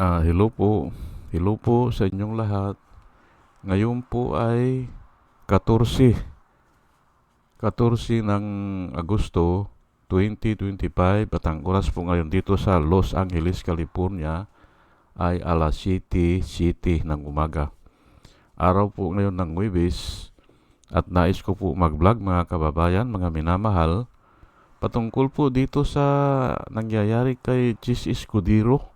Ah, hello po. Hello po sa inyong lahat. Ngayon po ay 14. 14 ng Agosto 2025 at ang oras po ngayon dito sa Los Angeles, California ay alas 7, City ng umaga. Araw po ngayon ng Webis at nais ko po mag-vlog mga kababayan, mga minamahal patungkol po dito sa nangyayari kay Chis Escudero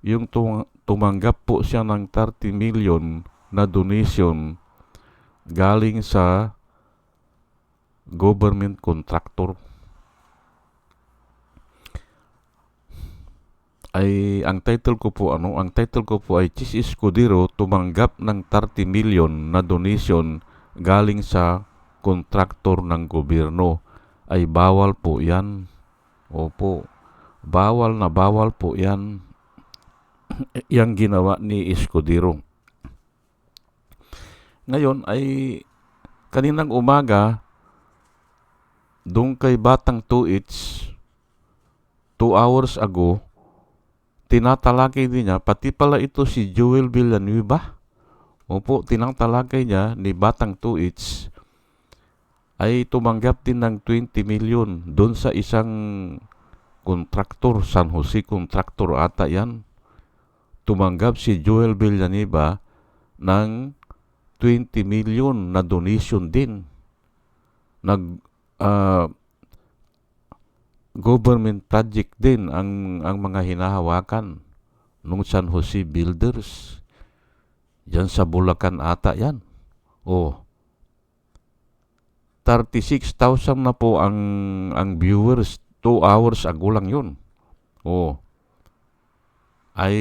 yung tum- tumanggap po siya ng 30 million na donation galing sa government contractor. Ay ang title ko po ano, ang title ko po ay Chis Escudero tumanggap ng 30 million na donation galing sa kontraktor ng gobyerno. Ay bawal po 'yan. Opo. Bawal na bawal po 'yan yang ginawa ni Escudero. Ngayon ay kaninang umaga doon kay Batang 2H 2 hours ago tinatalakay din niya pati pala ito si Joel Villanueva Opo, tinatalakay niya ni Batang 2H ay tumanggap din ng 20 million doon sa isang kontraktor, San Jose kontraktor ata yan tumanggap si Joel Villanueva ng 20 million na donation din. Nag uh, government project din ang ang mga hinahawakan ng San Jose Builders. Diyan sa Bulacan ata yan. Oh. 36,000 na po ang ang viewers 2 hours ago lang yun. Oh. Ay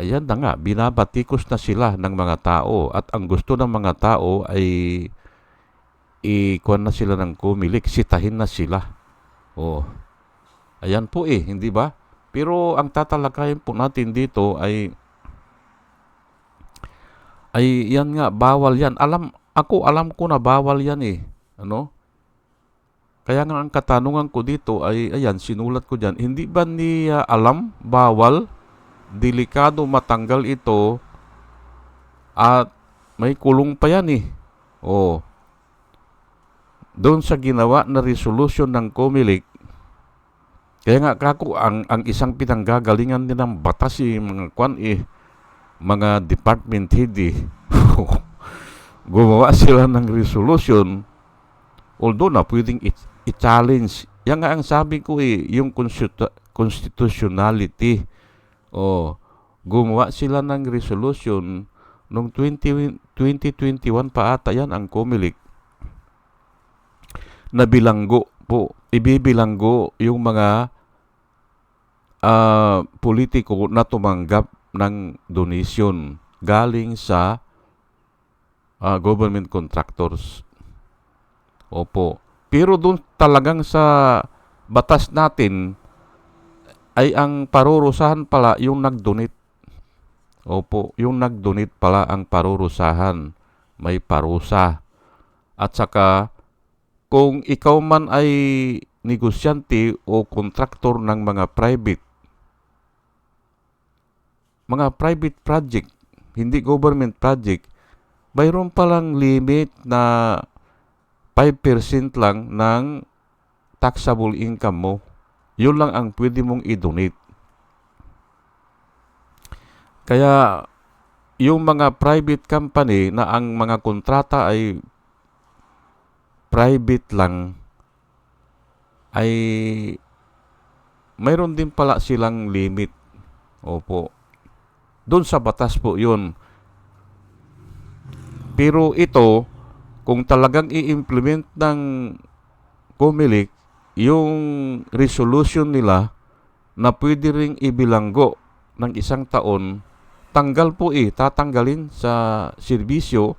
Ayan na nga, binabatikos na sila ng mga tao at ang gusto ng mga tao ay ikuan na sila ng kumilik, sitahin na sila. Oh. Ayan po eh, hindi ba? Pero ang tatalakayin po natin dito ay ay yan nga bawal yan. Alam ako alam ko na bawal yan eh. Ano? Kaya nga ang katanungan ko dito ay ayan sinulat ko diyan, hindi ba niya alam bawal delikado matanggal ito at may kulong pa yan eh. Oh. Doon sa ginawa na resolution ng Comelec, kaya nga kako ang ang isang pinanggagalingan din ng batas eh, mga kwan eh, mga department head eh. Gumawa sila ng resolution although na pwedeng i-challenge. Yan nga ang sabi ko eh, yung constitutionality Oh, gumawa sila ng resolution noong 20, 2021 pa ata yan ang Comelec na bilanggo po, ibibilanggo yung mga uh, politiko na tumanggap ng donation galing sa uh, government contractors. Opo. Pero doon talagang sa batas natin, ay ang parurusahan pala yung nag-donate. Opo, yung nag-donate pala ang parurusahan. May parusa. At saka, kung ikaw man ay negosyante o kontraktor ng mga private, mga private project, hindi government project, mayroon palang limit na 5% lang ng taxable income mo yun lang ang pwede mong i-donate. Kaya yung mga private company na ang mga kontrata ay private lang ay mayroon din pala silang limit. Opo. Doon sa batas po yun. Pero ito, kung talagang i-implement ng Comelec, yung resolution nila na pwede ring ibilanggo ng isang taon, tanggal po eh, tatanggalin sa serbisyo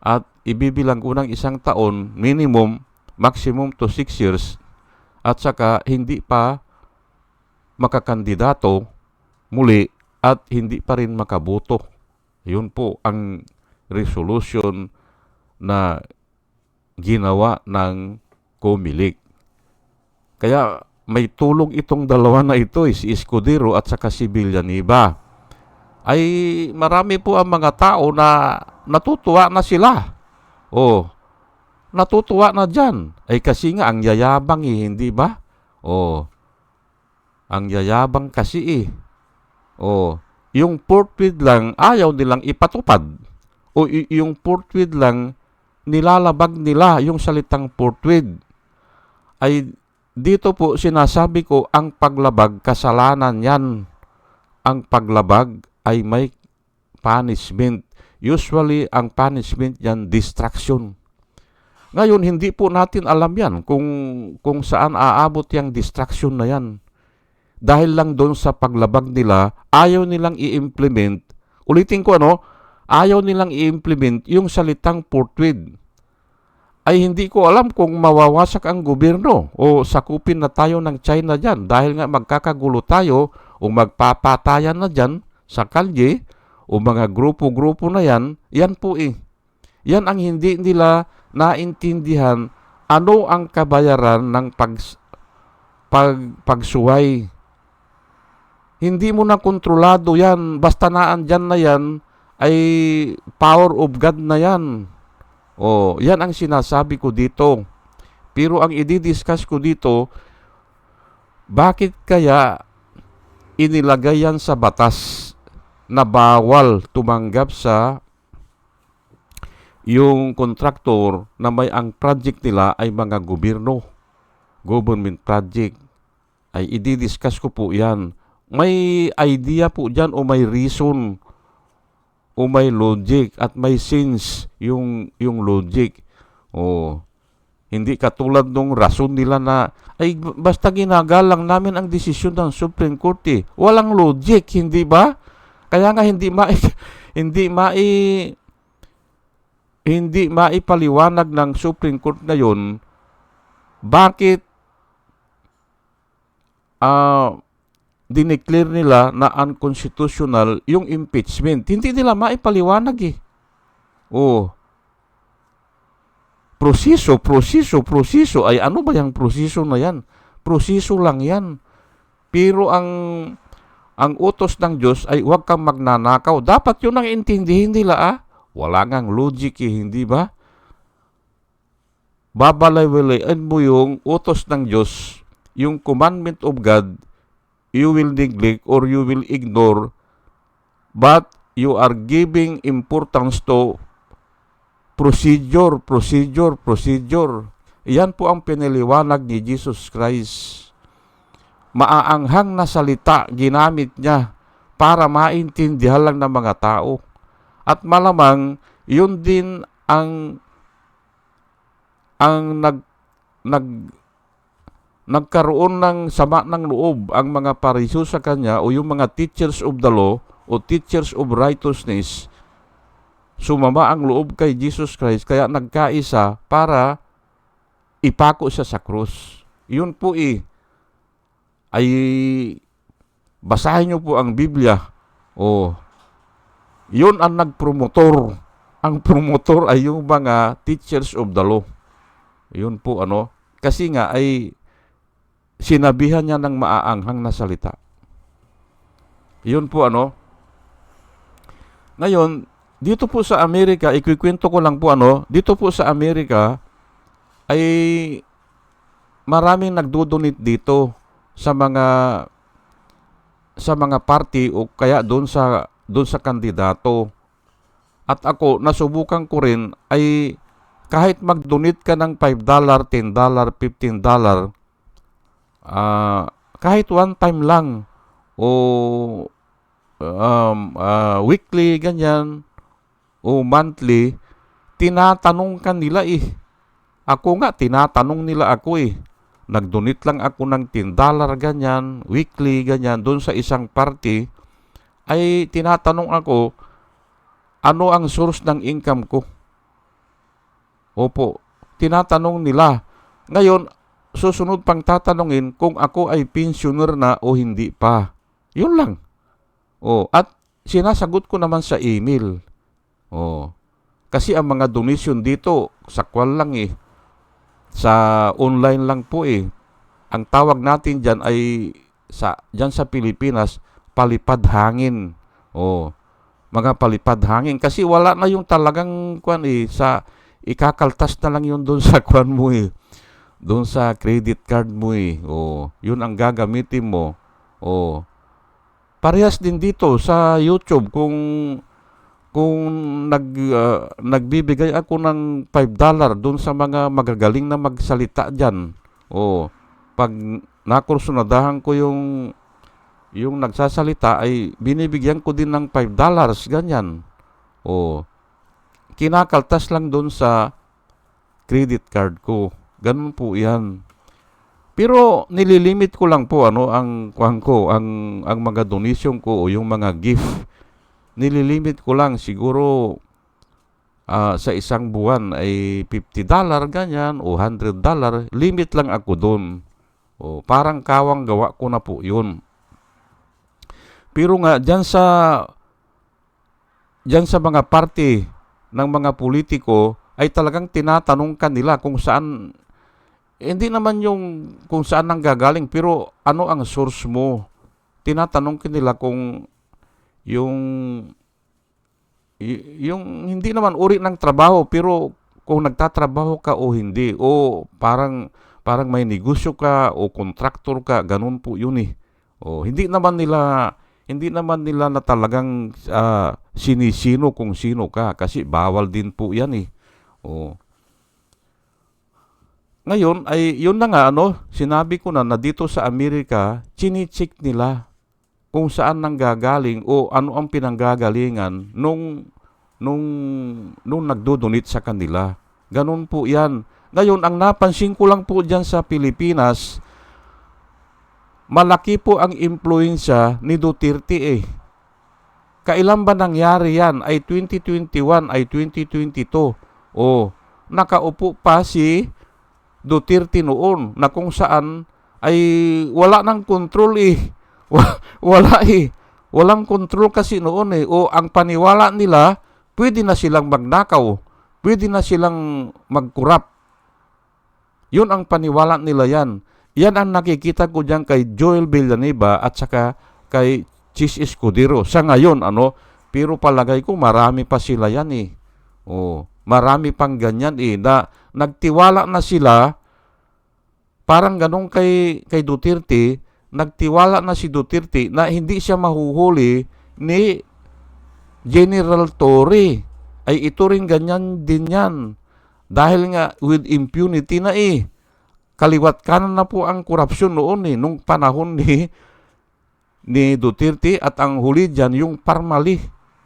at ibibilanggo ng isang taon, minimum, maximum to 6 years, at saka hindi pa makakandidato muli at hindi pa rin makaboto. Yun po ang resolution na ginawa ng Comelec. Kaya may tulong itong dalawa na ito, eh, si Escudero at saka si Villanueva. Ay marami po ang mga tao na natutuwa na sila. Oh, natutuwa na dyan. Ay kasi nga ang yayabang eh, hindi ba? Oh, ang yayabang kasi eh. Oh, yung portrait lang ayaw nilang ipatupad. O yung portrait lang nilalabag nila yung salitang portrait. Ay dito po sinasabi ko ang paglabag kasalanan yan. Ang paglabag ay may punishment. Usually ang punishment yan distraction. Ngayon hindi po natin alam yan kung kung saan aabot yung distraction na yan. Dahil lang doon sa paglabag nila, ayaw nilang i-implement. Ulitin ko ano, ayaw nilang i-implement yung salitang portrait ay hindi ko alam kung mawawasak ang gobyerno o sakupin na tayo ng China dyan dahil nga magkakagulo tayo o magpapatayan na dyan sa kalye o mga grupo-grupo na yan, yan po eh. Yan ang hindi nila naintindihan ano ang kabayaran ng pag, pag, pagsuway. Hindi mo na kontrolado yan, basta naan dyan na yan ay power of God na yan. Oh, yan ang sinasabi ko dito. Pero ang i-discuss ko dito, bakit kaya inilagay yan sa batas na bawal tumanggap sa yung kontraktor na may ang project nila ay mga gobyerno, government project. Ay i-discuss ko po yan. May idea po dyan o may reason o may logic at may sense yung yung logic. O hindi katulad nung rason nila na ay basta ginagalang namin ang desisyon ng Supreme Court eh. Walang logic, hindi ba? Kaya nga hindi ma hindi mai hindi maipaliwanag ng Supreme Court ngayon bakit ah uh, dineclare nila na unconstitutional yung impeachment. Hindi nila maipaliwanag eh. Oh. Proseso, proseso, proseso. Ay ano ba yung proseso na yan? Proseso lang yan. Pero ang ang utos ng Diyos ay huwag kang magnanakaw. Dapat yun ang intindihin nila ah. Wala ngang logic eh, hindi ba? Babalay-walayan mo yung utos ng Diyos, yung commandment of God, you will neglect or you will ignore, but you are giving importance to procedure, procedure, procedure. Iyan po ang piniliwanag ni Jesus Christ. Maaanghang na salita ginamit niya para maintindihan lang ng mga tao. At malamang yun din ang ang nag nag nagkaroon ng sama ng loob ang mga pariso sa kanya o yung mga teachers of the law o teachers of righteousness, sumama ang loob kay Jesus Christ kaya nagkaisa para ipako siya sa krus. Yun po eh, ay basahin niyo po ang Biblia. O, yun ang nagpromotor. Ang promotor ay yung mga teachers of the law. Yun po ano. Kasi nga ay sinabihan niya ng maaanghang na salita. Yun po ano. Ngayon, dito po sa Amerika, ikikwento ko lang po ano, dito po sa Amerika ay maraming nagdodonate dito sa mga sa mga party o kaya doon sa doon sa kandidato. At ako nasubukan ko rin ay kahit mag-donate ka ng $5, $10, $15, uh, kahit one time lang o um, uh, weekly ganyan o monthly tinatanong ka nila eh. Ako nga tinatanong nila ako eh. Nagdonate lang ako ng 10 dollar ganyan weekly ganyan doon sa isang party ay tinatanong ako ano ang source ng income ko? Opo tinatanong nila. Ngayon susunod pang tatanungin kung ako ay pensioner na o hindi pa. Yun lang. Oh, at sinasagot ko naman sa email. Oh. Kasi ang mga donation dito, sakwal lang eh. Sa online lang po eh. ang tawag natin diyan ay sa diyan sa Pilipinas palipad hangin. Oh, mga palipad hangin kasi wala na yung talagang kwan eh sa ikakaltas na lang yun doon sa kwan mo eh. Doon sa credit card mo eh. Oh, yun ang gagamitin mo. Oh. Parehas din dito sa YouTube kung kung nag ah, nagbibigay ako ng 5 dollar doon sa mga magagaling na magsalita diyan. Oh, pag nakursunadahan ko yung yung nagsasalita ay binibigyan ko din ng 5 dollars ganyan. Oh, kinakaltas lang doon sa credit card ko. Ganun po 'yan. Pero nililimit ko lang po ano ang kuhan ko, ang ang mga donation ko o yung mga gift. Nililimit ko lang siguro ah, sa isang buwan ay 50 dollar ganyan o 100 dollar. Limit lang ako doon o parang kawang gawa ko na po yun. Pero nga diyan sa diyan sa mga party ng mga politiko ay talagang tinatanong kanila kung saan hindi naman yung kung saan nang gagaling pero ano ang source mo? Tinatanong kanila kung yung yung hindi naman uri ng trabaho pero kung nagtatrabaho ka o hindi o parang parang may negosyo ka o kontraktor ka ganun po yun eh. O hindi naman nila hindi naman nila na talagang ah, sinisino kung sino ka kasi bawal din po yan eh. O ngayon ay yun na nga ano sinabi ko na na dito sa Amerika chinicheck nila kung saan nanggagaling o ano ang pinanggagalingan nung nung nung nagdodonate sa kanila. Ganon po 'yan. Ngayon, ang napansin ko lang po diyan sa Pilipinas, malaki po ang impluensya ni Duterte eh. Kailan ba nangyari yan? Ay 2021, ay 2022. O, nakaupo pa si Duterte noon na kung saan ay wala nang control eh. Wa- wala eh. Walang control kasi noon eh. O ang paniwala nila, pwede na silang magnakaw. Pwede na silang magkurap. Yun ang paniwala nila yan. Yan ang nakikita ko diyan kay Joel Villanueva at saka kay Chis Escudero. Sa ngayon, ano, pero palagay ko marami pa sila yan eh. Oh, marami pang ganyan eh. Na, nagtiwala na sila, parang ganun kay, kay Duterte, nagtiwala na si Duterte na hindi siya mahuhuli ni General Torre. Ay ito rin ganyan din yan. Dahil nga with impunity na eh. Kaliwat kanan na po ang korupsyon noon eh. Nung panahon ni, ni Duterte at ang huli dyan yung Parmali.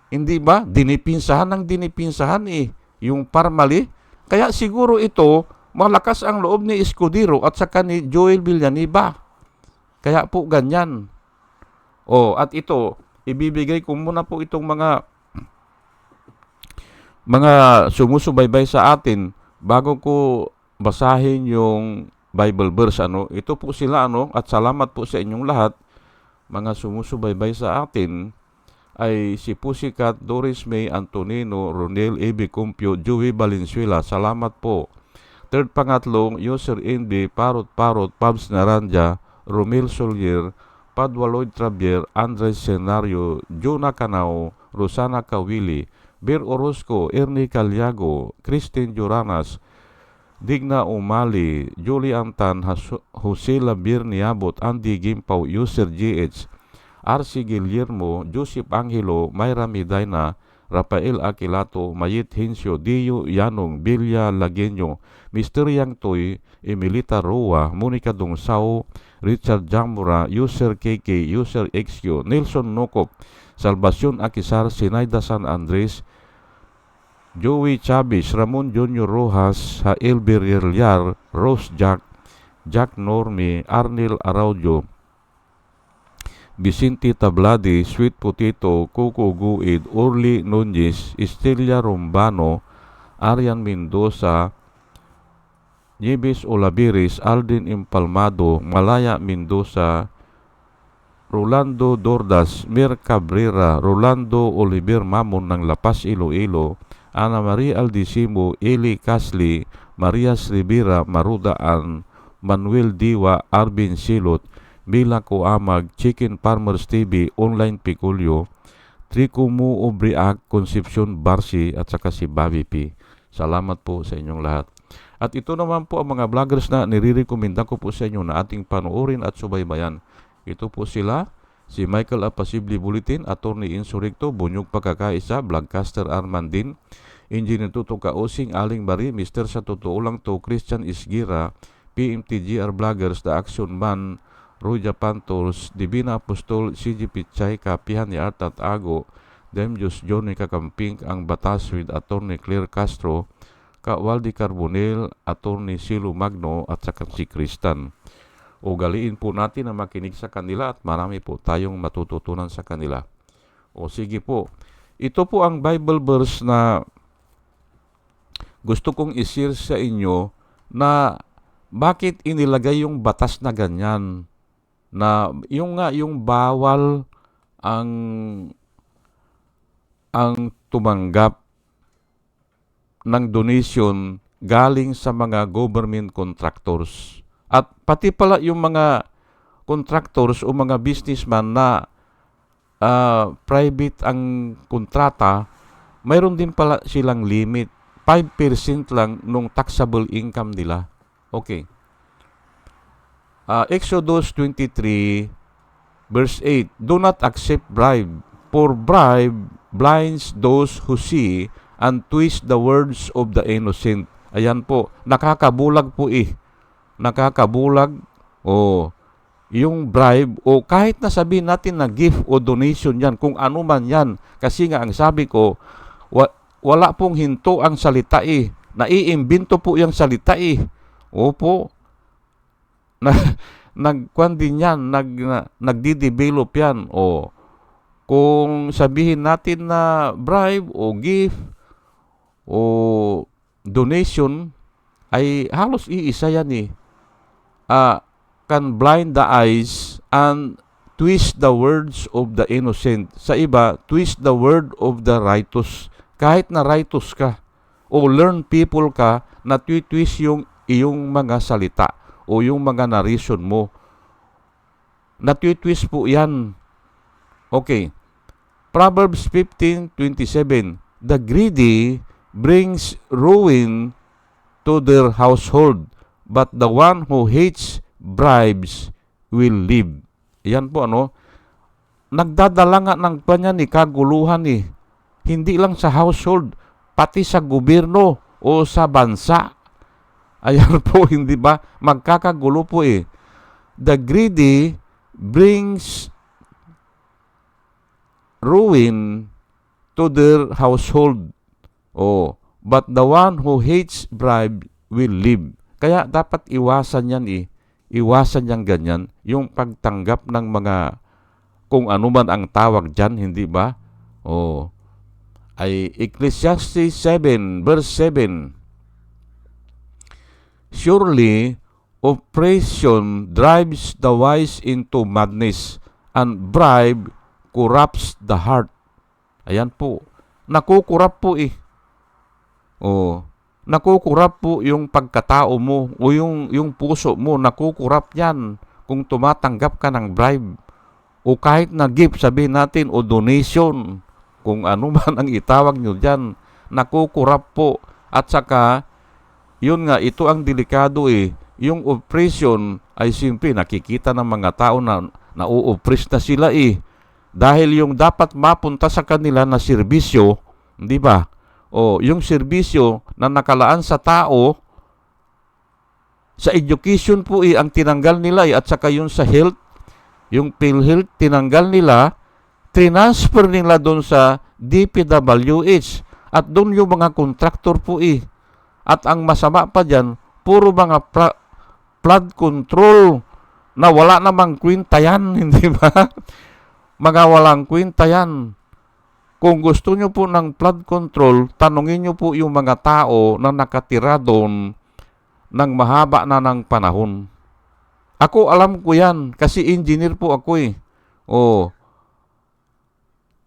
Hindi ba? Dinipinsahan ng dinipinsahan eh. Yung Parmali. Kaya siguro ito, malakas ang loob ni Escudero at saka ni Joel Villanueva. Kaya po ganyan. Oh, at ito, ibibigay ko muna po itong mga mga sumusubaybay sa atin bago ko basahin yung Bible verse ano ito po sila ano at salamat po sa inyong lahat mga sumusubaybay sa atin ay si Pusikat, Doris May Antonino, Ronel A.B. Cumpio, Joey Valenzuela. Salamat po. Third pangatlong, User NB, Parot Parot, Pabs Naranja, Romel Solier, Padua Lloyd Travier, Andres Senario, Jonah Canao, Rosana Kawili, Bir Orozco, Ernie Calyago, Christine Joranas, Digna Umali, Julie Antan, Jose Labir Niabot, Andy Gimpaw, User GH, RC Guillermo, Joseph Angelo, Mayra Medina, Rafael Aquilato, Mayit Hinsyo, Dio Yanong, Bilya Lagenyo, Mr. Yang Toy, Emilita Roa, Monica Dongsao, Richard Jamura, User KK, User XQ, Nelson Nokop, Salvacion Akisar, Sinaida San Andres, Joey Chavez, Ramon Junior Rojas, Hael Berilyar, Rose Jack, Jack Normi, Arnel Araujo, Vicente Tabladi, Sweet Potato, Coco Guid, Orly Nunez, Estelia Rombano, Arian Mendoza, Nieves Olaviris, Alden Impalmado, Malaya Mendoza, Rolando Dordas, Mir Cabrera, Rolando Oliver Mamon ng Lapas Iloilo, Ana Maria Aldisimo, Eli Casli, Marias Rivera, Marudaan, Manuel Diwa, Arvin Silot, Mila Kuamag, Chicken Farmers TV, Online Piculio, Trico Mu Obriak, Concepcion Barsi at saka si Bobby P. Salamat po sa inyong lahat. At ito naman po ang mga vloggers na nirirekomenda ko po sa inyo na ating panoorin at subaybayan. Ito po sila, si Michael Apasibli Bulletin, Attorney Insurrecto, Bunyog Pagkakaisa, Vlogcaster Armandin, Engineer Tuto Kausing, Aling Bari, Mr. Sa Totoo Lang To, Christian Isgira, PMTGR Vloggers, The Action Man, Roja Pantos, Divina Apostol, CG Pichay, Kapihan ni Art at Ago, Demjus Johnny Kakamping, Ang Batas with Attorney Claire Castro, Ka Waldi Carbonel, Attorney Silo Magno at saka si Kristan. Ugaliin po natin na makinig sa kanila at marami po tayong matututunan sa kanila. O sige po, ito po ang Bible verse na gusto kong isir sa inyo na bakit inilagay yung batas na ganyan na yung nga yung bawal ang ang tumanggap ng donation galing sa mga government contractors. At pati pala yung mga contractors o mga businessman na uh, private ang kontrata, mayroon din pala silang limit. 5% lang nung taxable income nila. Okay. Uh, Exodus 23 verse 8, Do not accept bribe, for bribe blinds those who see and twist the words of the innocent. Ayan po, nakakabulag po eh. Nakakabulag o yung bribe o kahit na sabihin natin na gift o donation yan, kung ano man yan. Kasi nga ang sabi ko, wa, wala pong hinto ang salita eh. Naiimbento po yung salita eh. Opo. Na, nagkwan din yan, nag, na, nagdi-develop yan. O kung sabihin natin na bribe o gift o donation ay halos iisa yan eh. Uh, can blind the eyes and twist the words of the innocent. Sa iba, twist the word of the righteous kahit na righteous ka o learn people ka na twist yung iyong mga salita o yung mga narration mo. Na twist po yan. Okay. Proverbs 15:27 The greedy brings ruin to their household, but the one who hates bribes will live. Yan po ano. Nagdadala nga ng kanya ni kaguluhan eh hindi lang sa household, pati sa gobyerno o sa bansa. Ayan po, hindi ba? Magkakagulo po eh. The greedy brings ruin to their household. Oh, but the one who hates bribe will live. Kaya dapat iwasan yan eh. Iwasan yan ganyan. Yung pagtanggap ng mga kung ano man ang tawag dyan, hindi ba? Oh, ay Ecclesiastes 7 verse 7. Surely oppression drives the wise into madness and bribe corrupts the heart. Ayan po. Nakukurap po eh. Oh, nakukurap po yung pagkatao mo o yung yung puso mo, nakukurap 'yan kung tumatanggap ka ng bribe o kahit na gift sabihin natin o donation kung ano man ang itawag nyo dyan, nakukurap po. At saka, yun nga, ito ang delikado eh. Yung oppression ay simple nakikita ng mga tao na nau-oppress na sila eh. Dahil yung dapat mapunta sa kanila na serbisyo, di ba? O yung serbisyo na nakalaan sa tao, sa education po eh, ang tinanggal nila eh, at saka yung sa health, yung PhilHealth, tinanggal nila, transfer nila doon sa DPWH. At doon yung mga kontraktor po eh. At ang masama pa dyan, puro mga pra- flood control na wala namang kwenta yan, hindi ba? mga walang kwenta yan. Kung gusto nyo po ng flood control, tanungin nyo po yung mga tao na nakatira doon ng mahaba na ng panahon. Ako alam ko yan kasi engineer po ako eh. Oh,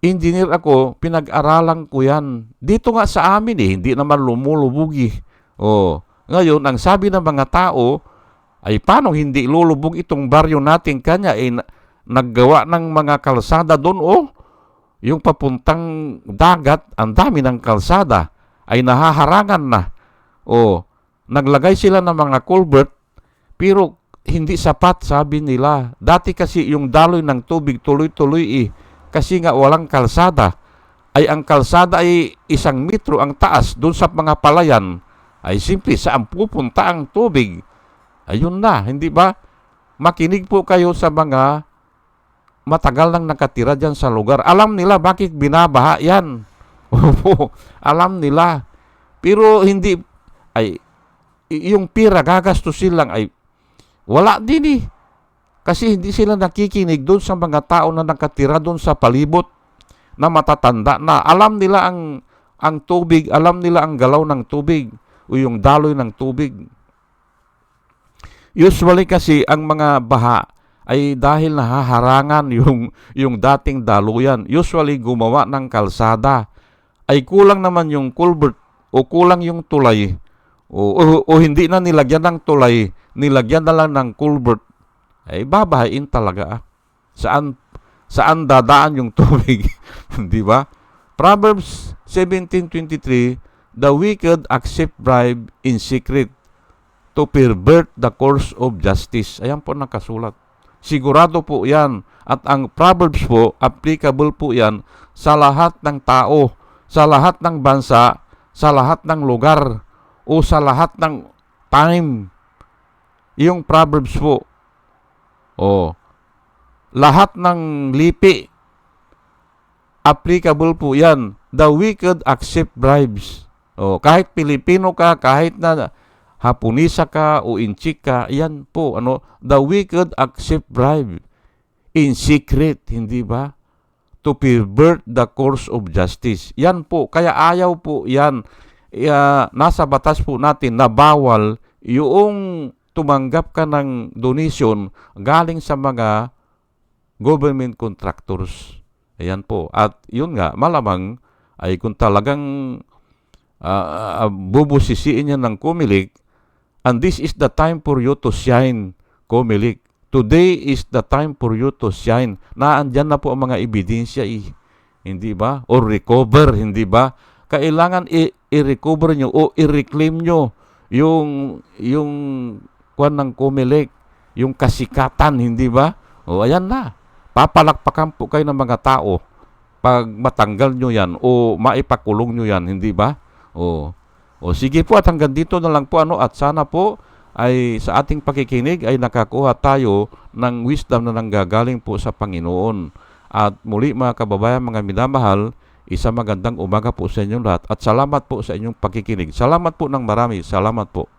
engineer ako, pinag-aralan ko yan. Dito nga sa amin eh, hindi naman lumulubugi. Oh. Ngayon, ang sabi ng mga tao, ay paano hindi lulubog itong baryo natin kanya ay na- naggawa ng mga kalsada doon oh yung papuntang dagat ang dami ng kalsada ay nahaharangan na o naglagay sila ng mga culvert pero hindi sapat sabi nila dati kasi yung daloy ng tubig tuloy-tuloy eh kasi nga walang kalsada. Ay ang kalsada ay isang metro ang taas doon sa mga palayan. Ay simple saan pupunta ang tubig? Ayun na hindi ba? Makinig po kayo sa mga matagal nang nakatira dyan sa lugar. Alam nila bakit binabaha yan. Opo, alam nila. Pero hindi ay yung pira gagastusin lang ay wala din eh kasi hindi sila nakikinig doon sa mga tao na nakatira doon sa palibot na matatanda na alam nila ang ang tubig, alam nila ang galaw ng tubig o yung daloy ng tubig. Usually kasi ang mga baha ay dahil nahaharangan yung yung dating daluyan. Usually gumawa ng kalsada ay kulang naman yung culvert o kulang yung tulay o, o, o hindi na nilagyan ng tulay, nilagyan na lang ng culvert ay babahain talaga. ah. Saan saan dadaan yung tubig, di ba? Proverbs 17:23 The wicked accept bribe in secret to pervert the course of justice. Ayan po nakasulat. Sigurado po 'yan at ang Proverbs po applicable po 'yan sa lahat ng tao, sa lahat ng bansa, sa lahat ng lugar o sa lahat ng time. Yung Proverbs po. Oh. Lahat ng lipi applicable po 'yan. The wicked accept bribes. Oh, kahit Pilipino ka, kahit na Hapunisa ka o Inchik ka, yan po, ano, the wicked accept bribe in secret, hindi ba? To pervert the course of justice. Yan po, kaya ayaw po yan. Uh, nasa batas po natin na bawal yung tumanggap ka ng donation galing sa mga government contractors. Ayan po. At yun nga, malamang ay kung talagang uh, bubusisiin niya ng kumilik, and this is the time for you to shine, kumilik. Today is the time for you to shine. Naandyan na po ang mga ebidensya, eh. hindi ba? Or recover, hindi ba? Kailangan i- i-recover nyo o i-reclaim nyo yung, yung kwan ng kumilik, yung kasikatan, hindi ba? O ayan na. Papalakpakan po kayo ng mga tao pag matanggal nyo yan o maipakulong nyo yan, hindi ba? O, o sige po at hanggang dito na lang po ano at sana po ay sa ating pakikinig ay nakakuha tayo ng wisdom na nanggagaling po sa Panginoon. At muli mga kababayan, mga minamahal, isa magandang umaga po sa inyong lahat at salamat po sa inyong pakikinig. Salamat po ng marami. Salamat po.